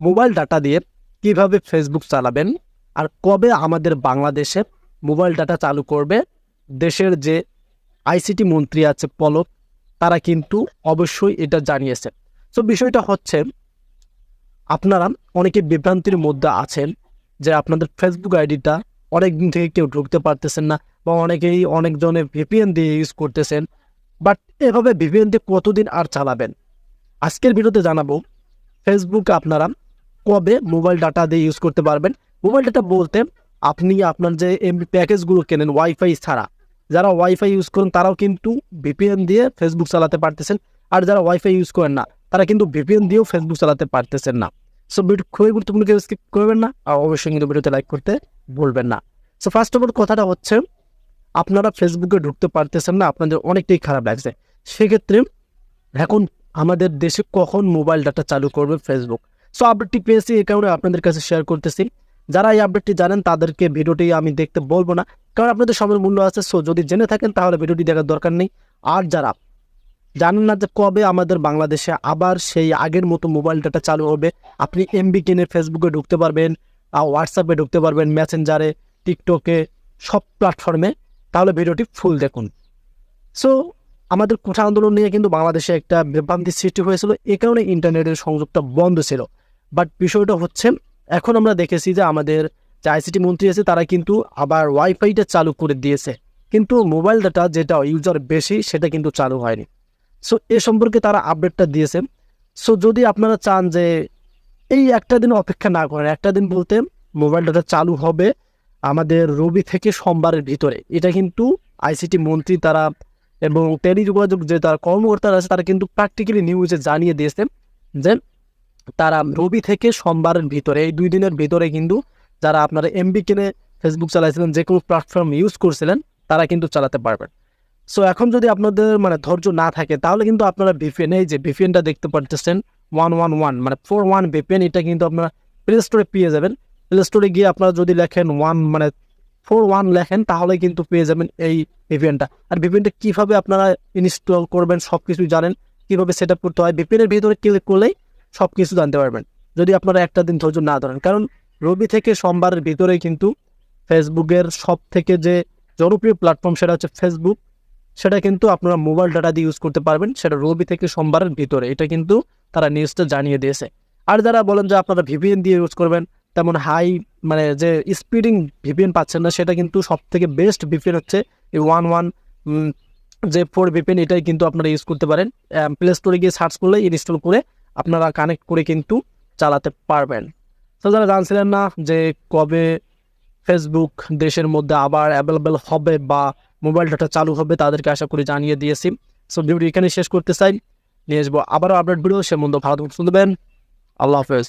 Mobile data দিয়ে কীভাবে Facebook চালাবেন আর কবে আমাদের বাংলাদেশে মোবাইল ডাটা চালু করবে, দেশের যে আইসিটি মন্ত্রী আছে পলক, তারা কিন্তু অবশ্যই এটা জানিয়েছে তো বিষয়টা হচ্ছে, আপনারা অনেকে বিভ্রান্তির মধ্যে আছেন যে আপনাদের ফেসবুক আইডিটা অনেক দিন থেকে কেউ ঢুকতে পারতেছেন না বা অনেকেই অনেকজনে ভিপিএন দিয়ে ইউজ করতেছেন বাট এভাবে ভিপিএন দিয়ে কতদিন আর চালাবেন? আজকের ভিডিওতে জানাব ফেসবুকে আপনারা কবে মোবাইল ডাটা দিয়ে ইউজ করতে পারবেন? মোবাইল ডাটা বলতে আপনি আপনার যে এমবি প্যাকেজগুলো কেনেন ওয়াইফাই ছাড়া। যারা ওয়াইফাই ইউজ করেন তারাও কিন্তু ভিপিএন দিয়ে ফেসবুক চালাতে পারতেছেন। আর যারা ওয়াইফাই ইউজ করেন না, তারা কিন্তু ভিপিএন দিয়েও ফেসবুক চালাতে পারতেছেন না। সো ভিডিও খুবই গুরুত্বপূর্ণ কেউ স্কিপ করবেন না আর অবশ্যই কিন্তু ভিডিওতে লাইক করতে বলবেন না। সো ফার্স্ট অফ অল কথাটা হচ্ছে, আপনারা ফেসবুকে ঢুকতে পারতেছেন না, আপনাদের অনেকটাই খারাপ লাগছে। সেক্ষেত্রে এখন আমাদের দেশে কখন মোবাইল ডাটা চালু করবে ফেসবুক সো আপডেটটি পেয়েছি এই কারণে আপনাদের কাছে শেয়ার করতেছি। যারা এই আপডেটটি জানেন, তাদেরকে ভিডিওটি আমি দেখতে বলব না। কারণ আপনাদের সময়ের মূল্য আছে সো যদি জেনে থাকেন, তাহলে ভিডিওটি দেখার দরকার নেই। আর যারা জানেন না যে কবে আমাদের বাংলাদেশে আবার সেই আগের মতো মোবাইল ডাটা চালু হবে, আপনি এমবি কিনে ফেসবুকে ঢুকতে পারবেন হোয়াটসঅ্যাপে ঢুকতে পারবেন মেসেঞ্জারে টিকটকে সব প্ল্যাটফর্মে তাহলে ভিডিওটি ফুল দেখুন। সো আমাদের কোঠা আন্দোলন নিয়ে কিন্তু বাংলাদেশে একটা বিভ্রান্তি সৃষ্টি হয়েছিল। এ কারণে ইন্টারনেটের সংযোগটা বন্ধ ছিল। বাট বিষয়টা হচ্ছে, এখন আমরা দেখেছি যে আমাদের যে আইসিটি মন্ত্রী আছে, তারা কিন্তু আবার ওয়াইফাইটা চালু করে দিয়েছে। কিন্তু মোবাইল ডাটা যেটা ইউজার বেশি, সেটা কিন্তু চালু হয়নি। সো এ সম্পর্কে তারা আপডেটটা দিয়েছে। সো যদি আপনারা চান যে এই একটা দিন অপেক্ষা না করেন, একটা দিন বলতে মোবাইল ডাটা চালু হবে আমাদের রবি থেকে সোমবারের ভিতরে। এটা কিন্তু আইসিটি মন্ত্রী তারা এবং টেলিযোগাযোগ যে তার কর্মকর্তারা আছে, তারা কিন্তু প্র্যাকটিক্যালি নিউজে জানিয়ে দিয়েছে যে তারা রবি থেকে সোমবারের ভিতরে, এই দুই দিনের ভিতরে কিন্তু যারা আপনারা এমবি কিনে ফেসবুক চালাইছিলেন, যে কোনো প্ল্যাটফর্ম ইউজ করছিলেন, তারা কিন্তু চালাতে পারবেন। সো এখন যদি আপনাদের মানে ধৈর্য না থাকে, তাহলে কিন্তু আপনারা ভিপিএন এই যে ভিপিএনটা দেখতে পারতেছেন ওয়ান ওয়ান ওয়ান মানে ফোর ওয়ান ভিপিএন এটা কিন্তু আপনারা প্লে স্টোরে পেয়ে যাবেন। প্লে স্টোরে গিয়ে আপনারা যদি লেখেন ওয়ান মানে ফোর ওয়ান লেখেন, তাহলে কিন্তু পেয়ে যাবেন এই ভিপিএনটা আর ভিপিএনটা কীভাবে আপনারা ইনস্টল করবেন সব কিছু জানেন, কীভাবে সেট আপ করতে হয় ভিপিএনের ভিতরে ক্লিক করলেই সব কিছু জানতে পারবেন। যদি আপনারা একটা দিন ধৈর্য না ধরেন, কারণ রবি থেকে সোমবারের ভিতরে কিন্তু ফেসবুকের সব থেকে যে জনপ্রিয় প্ল্যাটফর্ম সেটা হচ্ছে ফেসবুক সেটা কিন্তু আপনারা মোবাইল ডাটা দিয়ে ইউজ করতে পারবেন, সেটা রবি থেকে সোমবারের ভিতরে। এটা কিন্তু তারা নিউজটা জানিয়ে দিয়েছে। আর যারা বলেন যে আপনারা ভিপিএন দিয়ে ইউজ করবেন, তেমন হাই মানে যে স্পিডিং ভিপিএন পাচ্ছেন না, সেটা কিন্তু সব থেকে বেস্ট ভিপিএন হচ্ছে এই ওয়ান ওয়ান যে ফোর ভিপিএন এটাই কিন্তু আপনারা ইউজ করতে পারেন। প্লে স্টোরে গিয়ে সার্চ করলে ইনস্টল করে আপনারা কানেক্ট করে কিন্তু চালাতে পারবেন। তো যারা জানছিলেন না যে কবে ফেসবুক দেশের মধ্যে আবার অ্যাভেলেবেল হবে বা মোবাইল ডাটা চালু হবে, তাদেরকে আশা করি জানিয়ে দিয়েছি। সো ভিডিওটি এখানে শেষ করতে চাই। নিয়ে আসব আবারও আপডেট ভিডিও সে মন্দ ভালো শুনবেন আল্লাহ হাফেজ।